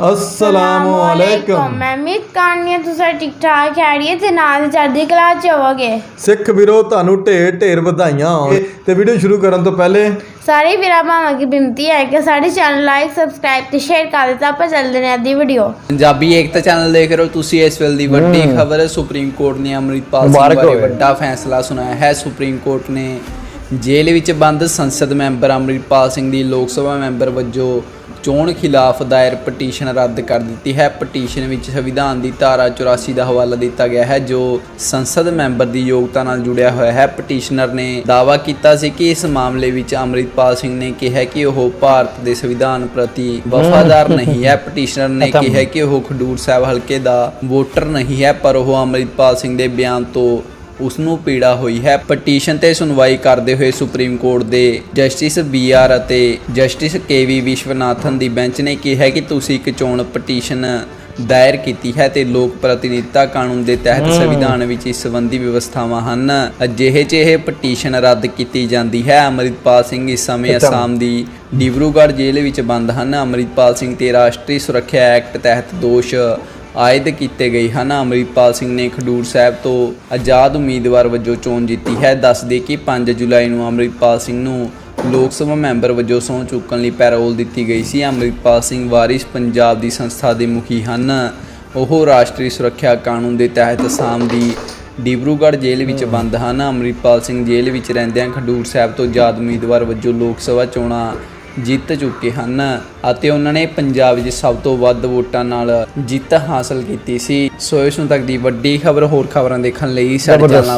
ਅਸਲਾਮੁ ਅਲੈਕੁਮ ਮੈਂ ਉਮੀਦ ਕਰਨੀ ਹੈ ਤੁਸੀਂ ਠੀਕ ਠਾਕ ਖੈਰੀਅਤ ਤੇ ਨਾਲ ਚੜ੍ਹਦੀ ਕਲਾ ਚ ਹੋਵੋਗੇ? ਸਿੱਖ ਵੀਰੋ ਤੁਹਾਨੂੰ ਢੇਰ ਢੇਰ ਵਧਾਈਆਂ ਹੋਣ। ਤੇ ਵੀਡੀਓ ਸ਼ੁਰੂ ਕਰਨ ਤੋਂ ਪਹਿਲੇ ਸਾਰੇ ਵੀਰਾਂ ਭਾਵਾਂ ਦੀ ਬੇਨਤੀ ਹੈ ਕਿ ਸਾਡੇ ਚੈਨਲ ਲਾਈਕ ਸਬਸਕ੍ਰਾਈਬ ਤੇ ਸ਼ੇਅਰ ਕਰ ਦਿੱਤਾ ਆਪਾਂ ਚੱਲਦੇ ਨੇ ਅੱਧੀ ਵੀਡੀਓ ਪੰਜਾਬੀ ਏਕਤਾ ਚੈਨਲ ਦੇਖ ਰਹੇ ਹੋ ਤੁਸੀਂ ਇਸ ਵੇਲੇ ਦੀ ਵੱਡੀ ਖਬਰ ਸੁਪਰੀਮ ਕੋਰਟ ਨੇ ਅੰਮ੍ਰਿਤਪਾਲ ਸਿੰਘ ਬਾਰੇ। ਵੱਡਾ ਫੈਸਲਾ ਸੁਣਾਇਆ ਹੈ। ਸੁਪਰੀਮ ਕੋਰਟ ਨੇ ਜੇਲ੍ਹ ਵਿੱਚ ਬੰਦ ਸੰਸਦ ਮੈਂਬਰ ਅੰਮ੍ਰਿਤਪਾਲ ਸਿੰਘ ਦੀ ਲੋਕ ਸਭਾ ਮੈਂਬਰ ਵਜੋਂ ਚੋਣ ਖਿਲਾਫ ਦਾਇਰ ਪਟੀਸ਼ਨ ਰੱਦ ਕਰ ਦਿੱਤੀ ਹੈ। ਪਟੀਸ਼ਨ ਵਿੱਚ ਸੰਵਿਧਾਨ ਦੀ ਧਾਰਾ 84 ਦਾ ਹਵਾਲਾ ਦਿੱਤਾ ਗਿਆ ਹੈ ਜੋ ਸੰਸਦ ਮੈਂਬਰ ਦੀ ਯੋਗਤਾ ਨਾਲ ਜੁੜਿਆ ਹੋਇਆ ਹੈ। ਪਟੀਸ਼ਨਰ ਨੇ ਦਾਅਵਾ ਕੀਤਾ ਸੀ ਕਿ ਇਸ ਮਾਮਲੇ ਵਿੱਚ ਅੰਮ੍ਰਿਤਪਾਲ ਸਿੰਘ ਨੇ ਕਿਹਾ ਕਿ ਉਹ ਭਾਰਤ ਦੇ ਸੰਵਿਧਾਨ ਪ੍ਰਤੀ ਵਫਾਦਾਰ ਨਹੀਂ ਹੈ। ਪਟੀਸ਼ਨਰ ਨੇ ਕਿਹਾ ਕਿ ਉਹ ਖਡੂਰ ਸਾਹਿਬ ਹਲਕੇ ਦਾ ਵੋਟਰ ਨਹੀਂ ਹੈ ਪਰ ਉਹ ਅੰਮ੍ਰਿਤਪਾਲ ਸਿੰਘ ਦੇ ਬਿਆਨ ਤੋਂ ਉਸ ਨੂੰ ਪੀੜਾ ਹੋਈ ਹੈ। ਪਟੀਸ਼ਨ ਤੇ ਸੁਣਵਾਈ ਕਰਦੇ ਹੋਏ ਸੁਪਰੀਮ ਕੋਰਟ ਦੇ ਜਸਟਿਸ ਬੀ ਆਰ ਅਤੇ ਜਸਟਿਸ ਕੇ ਵੀ ਵਿਸ਼ਵਨਾਥਨ ਦੀ ਬੈਂਚ ਨੇ ਕਿਹਾ ਕਿ ਤੁਸੀਂ ਇੱਕ ਚੋਣ ਪਟੀਸ਼ਨ ਦਾਇਰ ਕੀਤੀ ਹੈ ਤੇ ਲੋਕ ਪ੍ਰਤੀਨਿਧਤਾ ਕਾਨੂੰਨ ਦੇ ਤਹਿਤ ਸੰਵਿਧਾਨ ਵਿੱਚ ਇਸ ਸੰਬੰਧੀ ਵਿਵਸਥਾਵਾਂ ਹਨ। ਅਜਿਹੇ 'ਚ ਇਹ ਪਟੀਸ਼ਨ ਰੱਦ ਕੀਤੀ ਜਾਂਦੀ ਹੈ। ਅੰਮ੍ਰਿਤਪਾਲ ਸਿੰਘ ਇਸ ਸਮੇਂ ਅਸਾਮ ਦੀ ਡਿਬਰੂਗੜ੍ਹ ਜੇਲ੍ਹ ਵਿੱਚ ਬੰਦ ਹਨ। ਅੰਮ੍ਰਿਤਪਾਲ ਸਿੰਘ ਤੇ ਰਾਸ਼ਟਰੀ ਸੁਰੱਖਿਆ ਐਕਟ ਤਹਿਤ ਦੋਸ਼ ਆਇਦ ਕੀਤੇ ਗਏ ਹਨ। ਅੰਮ੍ਰਿਤਪਾਲ ਸਿੰਘ ਨੇ ਖਡੂਰ ਸਾਹਿਬ ਤੋਂ ਆਜ਼ਾਦ ਉਮੀਦਵਾਰ ਵਜੋਂ ਚੋਣ ਜਿੱਤੀ ਹੈ। ਦੱਸਦੇ ਕਿ 5 ਜੁਲਾਈ ਨੂੰ ਅੰਮ੍ਰਿਤਪਾਲ ਸਿੰਘ ਨੂੰ ਲੋਕ ਸਭਾ ਮੈਂਬਰ ਵਜੋਂ ਸਹੁੰ ਚੁੱਕਣ ਲਈ ਪੈਰੋਲ ਦਿੱਤੀ ਗਈ ਸੀ। ਅੰਮ੍ਰਿਤਪਾਲ ਸਿੰਘ ਵਾਰਿਸ ਪੰਜਾਬ ਦੀ ਸੰਸਥਾ ਦੇ ਮੁਖੀ ਹਨ। ਉਹ ਰਾਸ਼ਟਰੀ ਸੁਰੱਖਿਆ ਕਾਨੂੰਨ ਦੇ ਤਹਿਤ ਅਸਾਮ ਦੀ ਡਿਬਰੂਗੜ੍ਹ ਜੇਲ੍ਹ ਵਿੱਚ ਬੰਦ ਹਨ। ਅੰਮ੍ਰਿਤਪਾਲ ਸਿੰਘ ਜੇਲ੍ਹ ਵਿੱਚ ਰਹਿੰਦਿਆਂ ਖਡੂਰ ਸਾਹਿਬ ਤੋਂ ਆਜ਼ਾਦ ਉਮੀਦਵਾਰ ਵਜੋਂ ਲੋਕ ਸਭਾ ਚੋਣਾਂ ਜਿੱਤ ਚੁੱਕੇ ਹਨ ਅਤੇ ਉਹਨਾਂ ਨੇ ਪੰਜਾਬ ਵਿੱਚ ਸਭ ਤੋਂ ਵੱਧ ਵੋਟਾਂ ਨਾਲ ਜਿੱਤ ਹਾਸਲ ਕੀਤੀ ਸੀ। ਸੋ ਇਸ ਨੂੰ ਤੱਕ ਦੀ ਵੱਡੀ ਖਬਰ ਹੋਰ ਖਬਰਾਂ ਦੇਖਣ ਲਈ ਸਾਡੇ ਚੈਨਲ